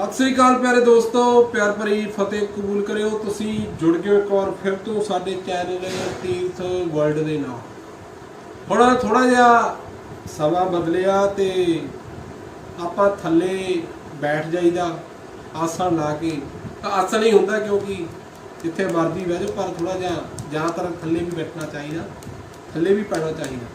ਸਤਿ ਸ੍ਰੀ ਅਕਾਲ ਪਿਆਰੇ ਦੋਸਤੋ, ਪਿਆਰ ਭਰੀ ਫਤਿਹ ਕਬੂਲ ਕਰਿਓ। ਤੁਸੀਂ ਜੁੜ ਗਏ ਇੱਕ ਵਾਰ ਫਿਰ ਤੋਂ ਸਾਡੇ ਚੈਨਲ ਤੀਰਥ ਵਰਲਡ ਦੇ ਨਾਲ। ਹੁਣ ਥੋੜਾ ਜਿਹਾ ਸਮਾਂ ਬਦਲਿਆ ਤੇ ਆਪਾਂ ਥੱਲੇ ਬੈਠ ਜਾਈਦਾ ਆਸਣ ਲਾ ਕੇ। ਤਾਂ ਆਸਣ ਹੀ ਹੁੰਦਾ ਕਿਉਂਕਿ ਜਿੱਥੇ ਮਰਦੀ ਬਹਿ ਜਾਓ, ਪਰ ਥੋੜਾ ਜਿਹਾ ਜ਼ਿਆਦਾਤਰ ਥੱਲੇ ਵੀ ਬੈਠਣਾ ਚਾਹੀਦਾ, ਥੱਲੇ ਵੀ ਪੈਣਾ ਚਾਹੀਦਾ।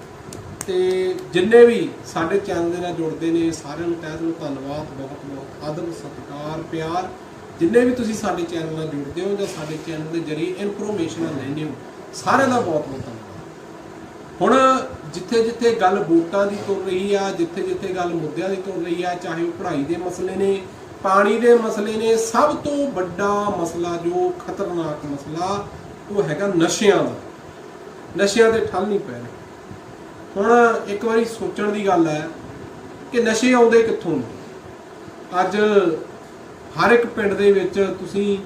ਤੇ ਜਿੰਨੇ ਵੀ ਸਾਡੇ ਚੈਨਲ ਦੇ ਨਾਲ ਜੁੜਦੇ ਨੇ, ਸਾਰਿਆਂ ਨੂੰ ਤਹਿ ਦਿਲੋਂ ਧੰਨਵਾਦ, ਬਹੁਤ ਬਹੁਤ ਆਦਰ ਸਤਿਕਾਰ, ਪਿਆਰ। ਜਿੰਨੇ ਵੀ ਤੁਸੀਂ ਸਾਡੇ ਚੈਨਲ ਨਾਲ ਜੁੜਦੇ ਹੋ ਜਾਂ ਸਾਡੇ ਚੈਨਲ ਦੇ ਜਰੀਏ ਇਨਫੋਰਮੇਸ਼ਨਾਂ ਲੈਂਦੇ ਹੋ, ਸਾਰਿਆਂ ਦਾ ਬਹੁਤ ਬਹੁਤ ਧੰਨਵਾਦ। ਹੁਣ ਜਿੱਥੇ ਜਿੱਥੇ ਗੱਲ ਵੋਟਾਂ ਦੀ ਤੁਰ ਰਹੀ ਆ, ਜਿੱਥੇ ਜਿੱਥੇ ਗੱਲ ਮੁੱਦਿਆਂ ਦੀ ਤੁਰ ਰਹੀ ਆ, ਚਾਹੇ ਉਹ ਪੜ੍ਹਾਈ ਦੇ ਮਸਲੇ ਨੇ, ਪਾਣੀ ਦੇ ਮਸਲੇ ਨੇ, ਸਭ ਤੋਂ ਵੱਡਾ ਮਸਲਾ, ਜੋ ਖਤਰਨਾਕ ਮਸਲਾ, ਉਹ ਹੈਗਾ ਨਸ਼ਿਆਂ ਦਾ। ਨਸ਼ਿਆਂ ਦੇ ਠੱਲ ਨਹੀਂ ਪੈ ਰਹੇ। ਹੁਣ ਇੱਕ ਵਾਰੀ ਸੋਚਣ ਦੀ ਗੱਲ ਹੈ ਕਿ ਨਸ਼ੇ ਆਉਂਦੇ ਕਿੱਥੋਂ ਨੇ? ਅੱਜ ਹਰ ਇੱਕ ਪਿੰਡ ਦੇ ਵਿੱਚ ਤੁਸੀਂ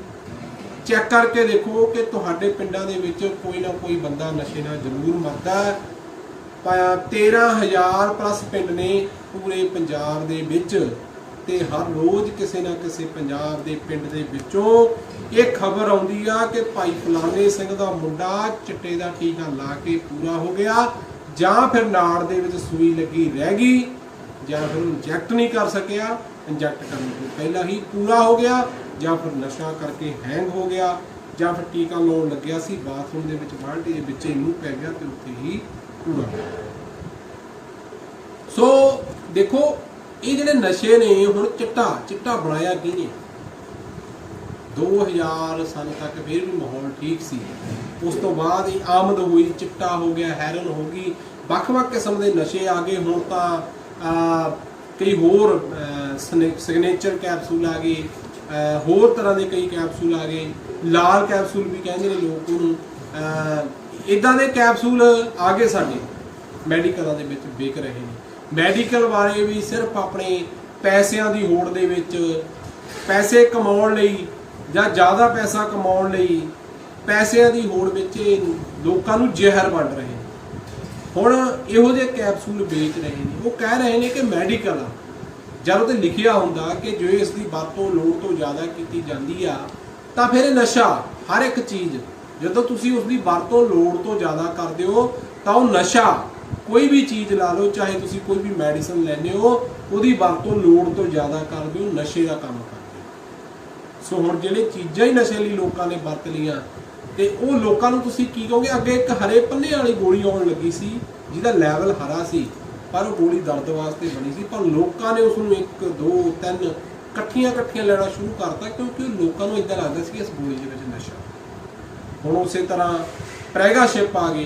ਚੈੱਕ ਕਰਕੇ ਦੇਖੋ ਕਿ ਤੁਹਾਡੇ ਪਿੰਡਾਂ ਦੇ ਵਿੱਚ ਕੋਈ ਨਾ ਕੋਈ ਬੰਦਾ ਨਸ਼ੇ ਨਾਲ ਜ਼ਰੂਰ ਮਰਦਾ ਹੈ। ਪਾਇਆ 13000 ਪਲੱਸ ਪਿੰਡ ਨੇ ਪੂਰੇ ਪੰਜਾਬ ਦੇ ਵਿੱਚ ਤੇ ਹਰ ਰੋਜ਼ ਕਿਸੇ ਨਾ ਕਿਸੇ ਪੰਜਾਬ ਦੇ ਪਿੰਡ ਦੇ ਵਿੱਚੋਂ ਇਹ ਖਬਰ ਆਉਂਦੀ ਆ ਕਿ ਭਾਈ ਫਲਾਣੇ ਸਿੰਘ ਦਾ ਮੁੰਡਾ ਚਿੱਟੇ ਦਾ ਟੀਕਾ ਲਾ ਕੇ ਪੂਰਾ ਹੋ ਗਿਆ। ਜਾਂ ਫਿਰ ਨਾੜ ਦੇ ਵਿੱਚ ਸੂਈ ਲੱਗੀ ਰਹਿ ਗਈ ਜਾਂ ਫਿਰ ਇੰਜੈਕਟ ਨਹੀਂ ਕਰ ਸਕਿਆ, ਇੰਜੈਕਟ ਕਰਨ ਤੋਂ ਪਹਿਲਾਂ ਹੀ ਪੂਰਾ ਹੋ ਗਿਆ ਜਾਂ ਫਿਰ ਨਸ਼ਾ ਕਰਕੇ ਹੈਂਗ ਹੋ ਗਿਆ ਜਾਂ ਫਿਰ ਟੀਕਾ ਲਾਉਣ ਲੱਗਿਆ ਸੀ, ਬਾਥਰੂਮ ਦੇ ਵਿੱਚ ਬਾਲਟੀ ਦੇ ਵਿੱਚ ਹੀ ਪੈ ਗਿਆ ਤੇ ਉੱਥੇ ਹੀ ਪੂਰਾ ਹੋ ਗਿਆ। ਸੋ ਦੇਖੋ, ਇਹ ਜਿਹੜੇ ਨਸ਼ੇ ਨੇ, ਹੁਣ ਚਿੱਟਾ ਚਿੱਟਾ ਬਣਾਇਆ ਕਿਹਨੇ 2000 ਸਾਲ ਤੱਕ ਫਿਰ ਵੀ ਮਾਹੌਲ ਠੀਕ ਸੀ। ਉਸ ਤੋਂ ਬਾਅਦ ਹੀ ਆਮਦ ਹੋਈ, ਚਿੱਟਾ ਹੋ ਗਿਆ, ਹੈਰਨ ਹੋ ਗਈ। ਵੱਖ-ਵੱਖ ਕਿਸਮ ਦੇ ਨਸ਼ੇ ਆ ਗਏ। ਹੁਣ ਤਾਂ ਕਈ ਹੋਰ ਸਿਗਨੇਚਰ ਕੈਪਸੂਲ ਆ ਗਏ। ਹੋਰ ਤਰ੍ਹਾਂ ਦੇ ਕਈ ਕੈਪਸੂਲ ਆ ਗਏ। ਲਾਲ ਕੈਪਸੂਲ ਵੀ ਕਹਿੰਦੇ ਨੇ ਲੋਕ ਉਹਨੂੰ। ਇਦਾਂ ਦੇ ਕੈਪਸੂਲ ਆ ਗਏ ਸਾਡੇ। ਮੈਡੀਕਲਾਂ ਦੇ ਵਿੱਚ ਵਿਕ ਰਹੇ ਨੇ। ਮੈਡੀਕਲ ਬਾਰੇ ਵੀ ਸਿਰਫ ਆਪਣੇ ਪੈਸਿਆਂ ਦੀ ਹੋੜ ਦੇ ਵਿੱਚ ਪੈਸੇ ਕਮਾਉਣ ਲਈ ਜਾਂ ਜ਼ਿਆਦਾ ਪੈਸਾ ਕਮਾਉਣ ਲਈ ਪੈਸਿਆਂ ਦੀ ਹੋੜ ਵਿੱਚ ਇਹ ਲੋਕਾਂ ਨੂੰ ਜ਼ਹਿਰ ਵੰਡ ਰਹੇ ਨੇ। ਹੁਣ ਇਹੋ ਜਿਹੇ ਕੈਪਸੂਲ ਵੇਚ ਰਹੇ ਨੇ। ਉਹ ਕਹਿ ਰਹੇ ਨੇ ਕਿ ਮੈਡੀਕਲ ਆ। ਜਦੋਂ ਉਹਤੇ ਲਿਖਿਆ ਹੁੰਦਾ ਕਿ ਜੇ ਇਸ ਦੀ ਵਰਤੋਂ ਲੋੜ ਤੋਂ ਜ਼ਿਆਦਾ ਕੀਤੀ ਜਾਂਦੀ ਆ, ਤਾਂ ਫਿਰ ਇਹ ਨਸ਼ਾ, ਹਰ ਇੱਕ ਚੀਜ਼, ਜਦੋਂ ਤੁਸੀਂ ਉਸ ਦੀ ਵਰਤੋਂ ਲੋੜ ਤੋਂ ਜ਼ਿਆਦਾ ਕਰਦੇ ਹੋ, ਤਾਂ ਉਹ ਨਸ਼ਾ, ਕੋਈ ਵੀ ਚੀਜ਼ ਲਾ ਲਓ, ਚਾਹੇ ਤੁਸੀਂ ਕੋਈ ਵੀ ਮੈਡੀਸਨ ਲੈਂਦੇ ਹੋ, ਉਹਦੀ ਵਰਤੋਂ ਲੋੜ ਤੋਂ ਜ਼ਿਆਦਾ ਕਰਦੇ ਹੋ, ਨਸ਼ੇ ਦਾ ਕੰਮ ਕਰਦੇ ਹੋ। ਸੋ ਹੁਣ ਜਿਹੜੇ ਚੀਜ਼ਾਂ ਹੀ ਨਸ਼ੇ ਲਈ ਲੋਕਾਂ ਨੇ ਵਰਤ ਲਈਆਂ ਤੇ ਉਹ ਲੋਕਾਂ ਨੂੰ ਤੁਸੀਂ ਕੀ ਕਹੋਗੇ? ਅੱਗੇ ਇੱਕ ਹਰੇ ਪੰਨੇ ਵਾਲੀ ਗੋਲੀ ਆਉਣ ਲੱਗੀ ਸੀ, ਜਿਹਦਾ ਲੈਵਲ ਹਰਾ ਸੀ, ਪਰ ਉਹ ਗੋਲੀ ਦਰਦ ਵਾਸਤੇ ਬਣੀ ਸੀ, ਪਰ ਲੋਕਾਂ ਨੇ ਉਸ ਨੂੰ 1 2 3 ਇਕੱਠੀਆਂ ਇਕੱਠੀਆਂ ਲੈਣਾ ਸ਼ੁਰੂ ਕਰਤਾ, ਕਿਉਂਕਿ ਲੋਕਾਂ ਨੂੰ ਇਦਾਂ ਲੱਗਦਾ ਸੀ ਕਿ ਇਸ ਗੋਲੀ ਦੇ ਵਿੱਚ ਨਸ਼ਾ ਹੁਣ ਉਸੇ ਤਰ੍ਹਾਂ ਪ੍ਰੈਗਾਸ਼ਿਪ ਆ ਗਏ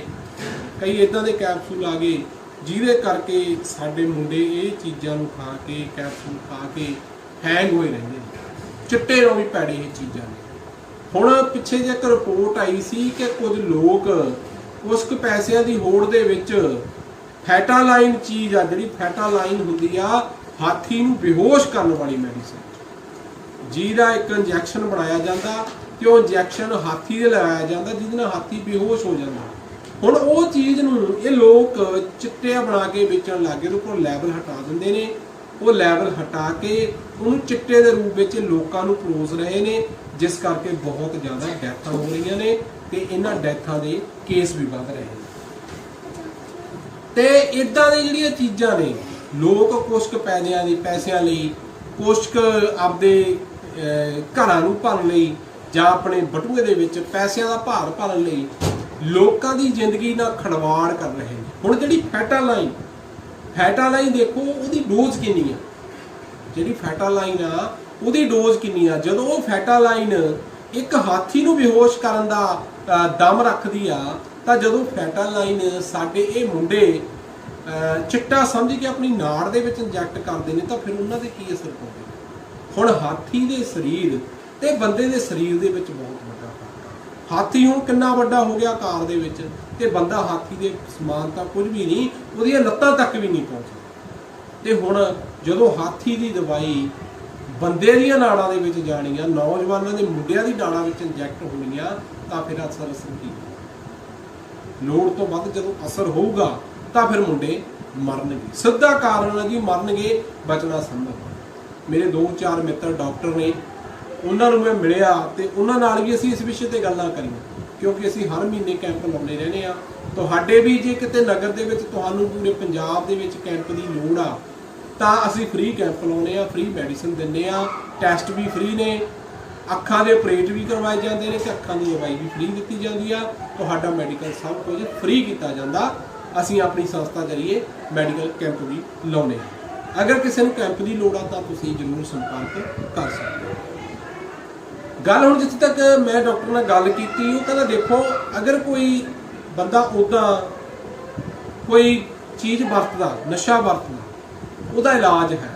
ਕਈ ਇਦਾਂ ਦੇ ਕੈਪਸੂਲ ਆ ਗਏ, ਜਿਹਦੇ ਕਰਕੇ ਸਾਡੇ ਮੁੰਡੇ ਇਹ ਚੀਜ਼ਾਂ ਨੂੰ ਖਾ ਕੇ ਕੈਪਸੂਲ ਖਾ ਕੇ ਹੈਂਗ ਹੋਏ ਰਹਿੰਦੇ ਨੇ। ਚਿੱਟੇ ਨੂੰ ਵੀ ਪੈੜੇ ਇਹ ਚੀਜ਼ਾਂ ਨੇ। ਹੁਣ ਪਿੱਛੇ ਜੇ ਇੱਕ ਰਿਪੋਰਟ ਆਈ ਸੀ ਕਿ ਕੁਝ ਲੋਕ ਉਸ ਕੁ ਪੈਸਿਆਂ ਦੀ ਹੋੜ ਦੇ ਵਿੱਚ ਫੈਟਾਲਾਈਨ ਚੀਜ਼ ਆ, ਜਿਹੜੀ ਫੈਟਾਲਾਈਨ ਹੁੰਦੀ ਆ, ਹਾਥੀ ਨੂੰ ਬੇਹੋਸ਼ ਕਰਨ ਵਾਲੀ ਮੈਡੀਸਨ ਜਿਹਦਾ ਇੱਕ ਇੰਜੈਕਸ਼ਨ ਬਣਾਇਆ ਜਾਂਦਾ ਤੇ ਉਹ ਇੰਜੈਕਸ਼ਨ ਹਾਥੀ ਦੇ ਲਗਾਇਆ ਜਾਂਦਾ, ਜਿਹਦੇ ਨਾਲ ਹਾਥੀ ਬੇਹੋਸ਼ ਹੋ ਜਾਂਦਾ। ਹੁਣ ਉਹ ਚੀਜ਼ ਨੂੰ ਇਹ ਲੋਕ ਚਿੱਟਿਆ ਬਣਾ ਕੇ ਵੇਚਣ ਲੱਗੇ ਤੇ ਉੱਪਰੋਂ ਲੈਬਲ ਹਟਾ ਦਿੰਦੇ ਨੇ। ਉਹ ਲੈਵਲ ਹਟਾ ਕੇ ਉਹਨੂੰ ਚਿੱਟੇ ਦੇ ਰੂਪ ਵਿੱਚ ਲੋਕਾਂ ਨੂੰ ਪਰੋਸ ਰਹੇ ਨੇ। ਜਿਸ ਕਰਕੇ ਬਹੁਤ ਜ਼ਿਆਦਾ ਡੈਥਾਂ ਹੋ ਰਹੀਆਂ ਨੇ ਤੇ ਇਹਨਾਂ ਡੈਥਾਂ ਦੇ ਕੇਸ ਵੀ ਵੱਧ ਰਹੇ ਨੇ। ਤੇ ਇਦਾਂ ਦੇ ਜਿਹੜੀਆਂ ਚੀਜ਼ਾਂ ਨੇ, ਲੋਕ ਕੁਸ਼ਕ ਪੈਦਿਆਂ ਦੀ ਪੈਸਿਆਂ ਲਈ, ਕੁਸ਼ਕ ਆਪਦੇ ਘਰਾਂ ਨੂੰ ਭਰਨ ਲਈ ਜਾਂ ਆਪਣੇ ਬਟੂਏ ਦੇ ਵਿੱਚ ਪੈਸਿਆਂ ਦਾ ਭਾਰ ਭਰਨ ਲਈ ਲੋਕਾਂ ਦੀ ਜ਼ਿੰਦਗੀ ਨਾਲ ਖੜਵਾੜ ਕਰ ਰਹੇ ਨੇ। ਹੁਣ ਜਿਹੜੀ ਫੈਟਾ ਲਾਈਨ ਫੈਟਾ ਲਾਈਨ ਦੇਖੋ, ਉਹਦੀ ਡੋਜ਼ ਕਿੰਨੀ ਆ? ਜਿਹੜੀ ਫੈਟਾ ਲਾਈਨ ਆ ਉਹਦੀ ਡੋਜ਼ ਕਿੰਨੀ ਆ? ਜਦੋਂ ਉਹ ਫੈਟਾਲਾਈਨ ਇੱਕ ਹਾਥੀ ਨੂੰ ਬੇਹੋਸ਼ ਕਰਨ ਦਾ ਦਮ ਰੱਖਦੀ ਆ, ਤਾਂ ਜਦੋਂ ਫੈਟਾਲਾਈਨ ਸਾਡੇ ਇਹ ਮੁੰਡੇ ਚਿੱਟਾ ਸਮਝ ਕੇ ਆਪਣੀ ਨਾੜ ਦੇ ਵਿੱਚ ਇੰਜੈਕਟ ਕਰਦੇ ਨੇ, ਤਾਂ ਫਿਰ ਉਹਨਾਂ ਦੇ ਕੀ ਅਸਰ ਪਊਗਾ? ਹੁਣ ਹਾਥੀ ਦੇ ਸਰੀਰ ਤੇ ਬੰਦੇ ਦੇ ਸਰੀਰ ਦੇ ਵਿੱਚ ਬਹੁਤ ਵੱਡਾ ਫ਼ਰਕ ਆ। ਹਾਥੀ ਹੁਣ ਕਿੰਨਾ ਵੱਡਾ ਹੋ ਗਿਆ ਆਕਾਰ ਦੇ ਵਿੱਚ, ਤੇ ਬੰਦਾ ਹਾਥੀ ਦੇ ਸਮਾਨ ਤਾਂ ਕੁਝ ਵੀ ਨਹੀਂ, ਉਹਦੀਆਂ ਲੱਤਾਂ ਤੱਕ ਵੀ ਨਹੀਂ ਪਹੁੰਚਦਾ। ਤੇ ਹੁਣ ਜਦੋਂ ਹਾਥੀ ਦੀ ਦਵਾਈ ਬੰਦੇ ਦੀਆਂ ਨਾੜਾਂ ਦੇ ਵਿੱਚ ਜਾਣੀਆਂ, ਨੌਜਵਾਨਾਂ ਦੇ ਮੁੰਡਿਆਂ ਦੀ ਨਾੜਾਂ ਵਿੱਚ ਇੰਜੈਕਟ ਹੋਣੀਆਂ, ਤਾਂ ਫਿਰ ਅਸਰ ਅਸਰ ਕੀ? ਲੋੜ ਤੋਂ ਵੱਧ ਜਦੋਂ ਅਸਰ ਹੋਊਗਾ, ਤਾਂ ਫਿਰ ਮੁੰਡੇ ਮਰਨਗੇ। ਸਿੱਧਾ ਕਾਰਨ ਹੈ ਜੀ ਮਰਨਗੇ, ਬਚਣਾ ਸੰਭਵ ਹੈ। ਮੇਰੇ ਦੋ ਚਾਰ ਮਿੱਤਰ ਡਾਕਟਰ ਨੇ, ਉਹਨਾਂ ਨੂੰ ਮੈਂ ਮਿਲਿਆ ਤੇ ਉਹਨਾਂ ਨਾਲ ਵੀ ਅਸੀਂ ਇਸ ਵਿਸ਼ੇ ਤੇ ਗੱਲਾਂ ਕਰੀਆਂ, ਕਿਉਂਕਿ ਅਸੀਂ ਹਰ ਮਹੀਨੇ ਕੈਂਪ ਲਾਉਂਦੇ ਰਹਿੰਦੇ ਆ ਤੁਹਾਡੇ ਵੀ ਜੇ ਕਿਤੇ ਨਗਰ ਦੇ ਵਿੱਚ ਤੁਹਾਨੂੰ, ਪੂਰੇ ਪੰਜਾਬ ਦੇ ਵਿੱਚ ਕੈਂਪ ਦੀ ਲੋੜ ਆ ਤਾਂ ਅਸੀਂ ਫ੍ਰੀ ਕੈਂਪ ਲਾਉਨੇ ਆ ਫ੍ਰੀ ਮੈਡੀਸਿਨ ਦਿੰਨੇ ਆ ਟੈਸਟ ਵੀ ਫ੍ਰੀ ਨੇ, ਅੱਖਾਂ ਦੇ ਆਪਰੇਟ ਵੀ ਕਰਵਾਏ ਜਾਂਦੇ ਨੇ ਤੇ ਅੱਖਾਂ ਦੀ ਦਵਾਈ ਵੀ ਫ੍ਰੀ ਦਿੱਤੀ ਜਾਂਦੀ ਆ। ਤੁਹਾਡਾ ਮੈਡੀਕਲ ਸਭ ਕੁਝ ਫ੍ਰੀ ਕੀਤਾ ਜਾਂਦਾ। ਅਸੀਂ ਆਪਣੀ ਸੰਸਥਾ ਜਰੀਏ ਮੈਡੀਕਲ ਕੈਂਪ ਵੀ ਲਾਉਨੇ ਆ ਅਗਰ ਕਿਸੇ ਨੂੰ ਕੈਂਪ ਦੀ ਲੋੜ ਆ ਤਾਂ ਤੁਸੀਂ ਜ਼ਰੂਰ ਸੰਪਰਕ ਕਰ ਸਕਦੇ ਹੋ। ਗੱਲ ਹੁਣ ਜਿੱਥੇ ਤੱਕ ਮੈਂ ਡਾਕਟਰ ਨਾਲ ਗੱਲ ਕੀਤੀ, ਉਹ ਕਹਿੰਦਾ ਦੇਖੋ, ਅਗਰ ਕੋਈ ਬੰਦਾ ਉਦਾਂ ਕੋਈ ਚੀਜ਼ ਵਰਤਦਾ, ਨਸ਼ਾ ਵਰਤਦਾ ਉਹਦਾ ਇਲਾਜ ਹੈ।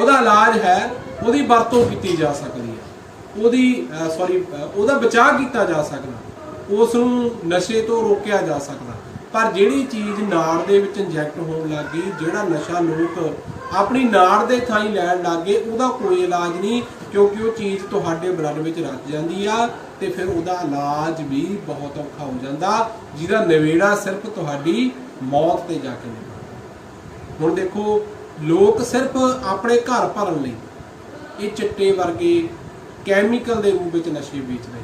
ਉਹਦਾ ਇਲਾਜ ਹੈ, ਉਹਦੀ ਵਰਤੋਂ ਕੀਤੀ ਜਾ ਸਕਦੀ ਹੈ। ਉਹਦੀ ਸੌਰੀ ਉਹਦਾ ਬਚਾਅ ਕੀਤਾ ਜਾ ਸਕਦਾ। ਉਸ ਨੂੰ ਨਸ਼ੇ ਤੋਂ ਰੋਕਿਆ ਜਾ ਸਕਦਾ। ਪਰ ਜਿਹੜੀ ਚੀਜ਼ ਨਾੜ ਦੇ ਵਿੱਚ ਇੰਜੈਕਟ ਹੋਣ ਲੱਗ ਗਈ, ਜਿਹੜਾ ਨਸ਼ਾ ਲੋਕ ਆਪਣੀ ਨਾੜ ਦੇ ਥਾਈ ਲੈਣ ਲੱਗ ਗਏ, ਉਹਦਾ ਕੋਈ ਇਲਾਜ ਨਹੀਂ, ਕਿਉਂਕਿ ਉਹ ਚੀਜ਼ ਤੁਹਾਡੇ ਬਲੱਡ ਵਿੱਚ ਰਚ ਜਾਂਦੀ ਆ ਤੇ ਫਿਰ ਉਹਦਾ ਇਲਾਜ ਵੀ ਬਹੁਤ ਔਖਾ ਹੋ ਜਾਂਦਾ। ਜਿਹਦਾ ਨਵੇੜਾ ਸਿਰਫ ਤੁਹਾਡੀ ਮੌਤ ਤੇ ਜਾ ਕੇ ਨਿਕਲਦਾ ਹੁਣ ਦੇਖੋ ਲੋਕ ਸਿਰਫ ਆਪਣੇ ਘਰ ਭਰਨ ਲਈ ਇਹ ਚਿੱਟੇ ਵਰਗੇ ਕੈਮੀਕਲ ਦੇ ਰੂਪ ਵਿੱਚ ਨਸ਼ੇ ਵੇਚ ਰਹੇ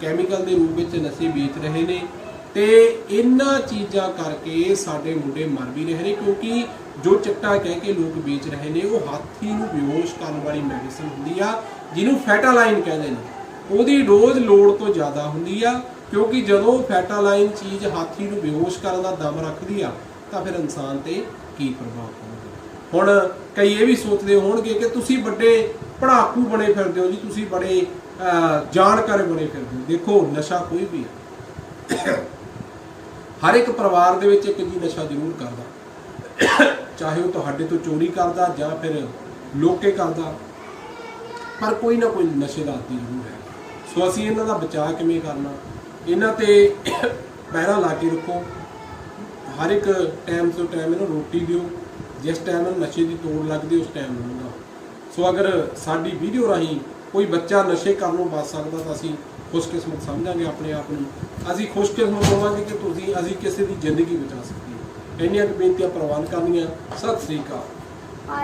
ਕੈਮੀਕਲ ਦੇ ਰੂਪ ਵਿੱਚ ਨਸ਼ੇ ਵੇਚ ਰਹੇ ਨੇ ਤੇ ਇਹਨਾਂ ਚੀਜ਼ਾਂ ਕਰਕੇ ਸਾਡੇ ਮੁੰਡੇ ਮਰ ਵੀ ਰਹੇ ਨੇ ਕਿਉਂਕਿ ਜੋ ਚਿੱਟਾ ਕਹਿ ਕੇ ਲੋਕ ਵੇਚ ਰਹੇ ਨੇ, ਉਹ ਹਾਥੀ ਨੂੰ ਬੇਹੋਸ਼ ਕਰਨ ਵਾਲੀ ਮੈਡੀਸਨ ਹੁੰਦੀ ਆ, ਜਿਹਨੂੰ ਫੈਟਾਲਾਈਨ ਕਹਿੰਦੇ ਨੇ। ਉਹਦੀ ਡੋਜ਼ ਲੋੜ ਤੋਂ ਜ਼ਿਆਦਾ ਹੁੰਦੀ ਆ, ਕਿਉਂਕਿ ਜਦੋਂ ਫੈਟਾਲਾਈਨ ਚੀਜ਼ ਹਾਥੀ ਨੂੰ ਬੇਹੋਸ਼ ਕਰਨ ਦਾ ਦਮ ਰੱਖਦੀ ਆ, ਤਾਂ ਫਿਰ ਇਨਸਾਨ ਤੇ ਕੀ ਪ੍ਰਭਾਵ ਪਾਉਂਦਾ ਹੁਣ ਕਈ ਇਹ ਵੀ ਸੋਚਦੇ ਹੋਣਗੇ ਕਿ ਤੁਸੀਂ ਵੱਡੇ ਪੜਾਕੂ ਬਣੇ ਫਿਰਦੇ ਹੋ ਜੀ, ਤੁਸੀਂ ਬੜੇ ਜਾਣਕਾਰ ਬਣੇ ਫਿਰਦੇ ਹੋ। ਦੇਖੋ, ਨਸ਼ਾ ਕੋਈ ਵੀ ਹੈ। ਹਰ ਇੱਕ ਪਰਿਵਾਰ ਦੇ ਵਿੱਚ ਇੱਕ ਜੀ ਨਸ਼ਾ ਜ਼ਰੂਰ ਕਰਦਾ। ਚਾਹੇ ਉਹ ਤੁਹਾਡੇ ਤੋਂ ਚੋਰੀ ਕਰਦਾ ਜਾਂ ਫਿਰ ਲੋਕੇ ਕਰਦਾ, ਪਰ ਕੋਈ ਨਾ ਕੋਈ ਨਸ਼ੇ ਦਾ ਆਦੀ ਜ਼ਰੂਰ ਹੈ। ਸੋ ਅਸੀਂ ਇਹਨਾਂ ਦਾ ਬਚਾਅ ਕਿਵੇਂ ਕਰਨਾ? ਇਹਨਾਂ ਤੇ ਪਹਿਰਾ ਲਾ ਕੇ ਰੱਖੋ। ਹਰ ਇੱਕ ਟਾਈਮ ਤੋਂ ਟਾਈਮ ਇਹਨੂੰ ਰੋਟੀ ਦਿਓ। ਜਿਸ ਟਾਈਮ ਇਹਨੂੰ ਨਸ਼ੇ ਦੀ ਤੋੜ ਲੱਗਦੀ ਉਸ ਟਾਈਮ ਨੂੰ ਨਾ। ਸੋ ਅਗਰ ਸਾਡੀ ਵੀਡੀਓ ਰਾਹੀਂ ਕੋਈ ਬੱਚਾ ਨਸ਼ੇ ਕਰਨੋਂ ਬਚ ਸਕਦਾ ਤਾਂ ਅਸੀਂ ਖੁਸ਼ਕਿਸਮਤ ਸਮਝਾਂਗੇ ਆਪਣੇ ਆਪ ਨੂੰ। ਅਸੀਂ ਖੁਸ਼ਕਿਸਮਤ ਹੋਵਾਂਗੇ ਕਿ ਤੁਸੀਂ, ਅਸੀਂ ਕਿਸੇ ਦੀ ਜ਼ਿੰਦਗੀ ਬਚਾ ਸਕੀਏ। ਇੰਨੀਆਂ ਕੁ ਬੇਨਤੀਆਂ ਪ੍ਰਵਾਨ ਕਰਨੀਆਂ। ਸਤਿ ਸ੍ਰੀ ਅਕਾਲ।